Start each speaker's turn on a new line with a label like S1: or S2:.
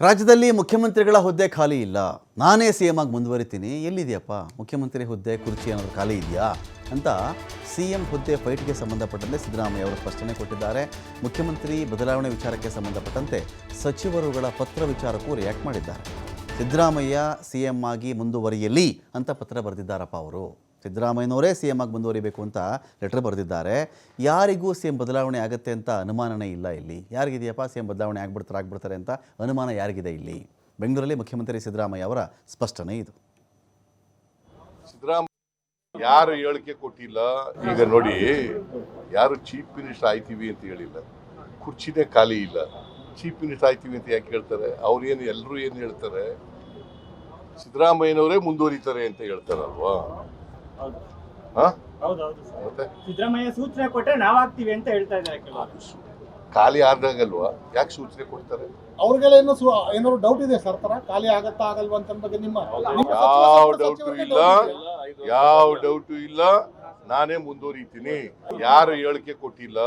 S1: ರಾಜ್ಯದಲ್ಲಿ ಮುಖ್ಯಮಂತ್ರಿಗಳ ಹುದ್ದೆ ಖಾಲಿ ಇಲ್ಲ. ನಾನೇ ಸಿ ಎಂ ಆಗಿ ಮುಂದುವರಿತೀನಿ. ಎಲ್ಲಿದೆಯಪ್ಪ? ಮುಖ್ಯಮಂತ್ರಿ ಹುದ್ದೆ, ಕುರ್ಚಿ ಅನ್ನೋದು ಖಾಲಿ ಇದೆಯಾ? ಅಂತ ಸಿ ಎಂ ಹುದ್ದೆ ಫೈಟ್ಗೆ ಸಂಬಂಧಪಟ್ಟಂತೆ ಸಿದ್ದರಾಮಯ್ಯ ಅವರು ಸ್ಪಷ್ಟನೆ ಕೊಟ್ಟಿದ್ದಾರೆ. ಮುಖ್ಯಮಂತ್ರಿ ಬದಲಾವಣೆ ವಿಚಾರಕ್ಕೆ ಸಂಬಂಧಪಟ್ಟಂತೆ ಸಚಿವರುಗಳ ಪತ್ರ ವಿಚಾರಕ್ಕೂ ರಿಯಾಕ್ಟ್ ಮಾಡಿದ್ದಾರೆ. ಸಿದ್ದರಾಮಯ್ಯ ಸಿ ಎಂ ಆಗಿ ಮುಂದುವರಿಯಲಿ ಅಂತ ಪತ್ರ ಬರೆದಿದ್ದಾರಪ್ಪ ಅವರು. ಸಿದ್ದರಾಮಯ್ಯನವರೇ ಸಿ ಎಂ ಆಗಿ ಮುಂದುವರಿಬೇಕು ಅಂತ ಲೆಟರ್ ಬರೆದಿದ್ದಾರೆ. ಯಾರಿಗೂ ಸಿ ಎಂ ಬದಲಾವಣೆ ಆಗುತ್ತೆ ಅಂತ ಅನುಮಾನನೇ ಇಲ್ಲ ಇಲ್ಲಿ. ಯಾರಿಗಿದೆಯಪ್ಪ ಸಿ ಎಂ ಬದಲಾವಣೆ ಆಗ್ಬಿಡ್ತಾರೆ ಆಗ್ಬಿಡ್ತಾರೆ ಅಂತ ಅನುಮಾನ ಯಾರಿಗಿದೆ ಇಲ್ಲಿ? ಬೆಂಗಳೂರಲ್ಲಿ ಮುಖ್ಯಮಂತ್ರಿ ಸಿದ್ದರಾಮಯ್ಯ ಅವರ ಸ್ಪಷ್ಟನೆ ಇದು.
S2: ಸಿದ್ದರಾಮಯ್ಯ ಯಾರು ಹೇಳಿಕೆ ಕೊಟ್ಟಿಲ್ಲ? ಈಗ ನೋಡಿ, ಯಾರು ಚೀಫ್ ಮಿನಿಸ್ಟರ್ ಆಯ್ತೀವಿ ಅಂತ ಹೇಳಿಲ್ಲ. ಕುರ್ಚಿನೇ ಖಾಲಿ ಇಲ್ಲ. ಚೀಫ್ ಮಿನಿಸ್ಟರ್ ಆಯ್ತೀವಿ ಅಂತ ಯಾಕೆ ಹೇಳ್ತಾರೆ? ಅವ್ರು ಏನು, ಎಲ್ಲರೂ ಏನು ಹೇಳ್ತಾರೆ? ಸಿದ್ದರಾಮಯ್ಯನವರೇ ಮುಂದುವರಿತಾರೆ ಅಂತ ಹೇಳ್ತಾರಲ್ವಾ? ಮತ್ತೆ?
S3: ಸಿದ್ದರಾಮಯ್ಯ ಸೂಚನೆ ಕೊಟ್ಟರೆ ನಾವಾಗ್ತೀವಿ ಅಂತ ಹೇಳ್ತಾ ಇದ್ದಾರೆ ಕೆಲವರು.
S2: ಖಾಲಿ ಆದಾಗಲ್ವಾ ಯಾಕೆ ಸೂಚನೆ ಕೊಡ್ತಾರೆ?
S4: ಅವ್ರಿಗೆಲ್ಲ ಏನೋ ಸು- ಏನಾದ್ರು ಡೌಟ್ ಇದೆ ಸರ್ ತರ ಖಾಲಿ ಆಗತ್ತಾ ಆಗಲ್ವಾ ಅಂತ ಬಗ್ಗೆ ನಿಮ್ಮ
S2: ಯಾವ ಡೌಟು ಇಲ್ಲ. ಯಾವ ಡೌಟು ಇಲ್ಲ. ನಾನೇ ಮುಂದುವರಿತೀನಿ. ಯಾರು ಹೇಳಿಕೆ ಕೊಟ್ಟಿಲ್ಲ?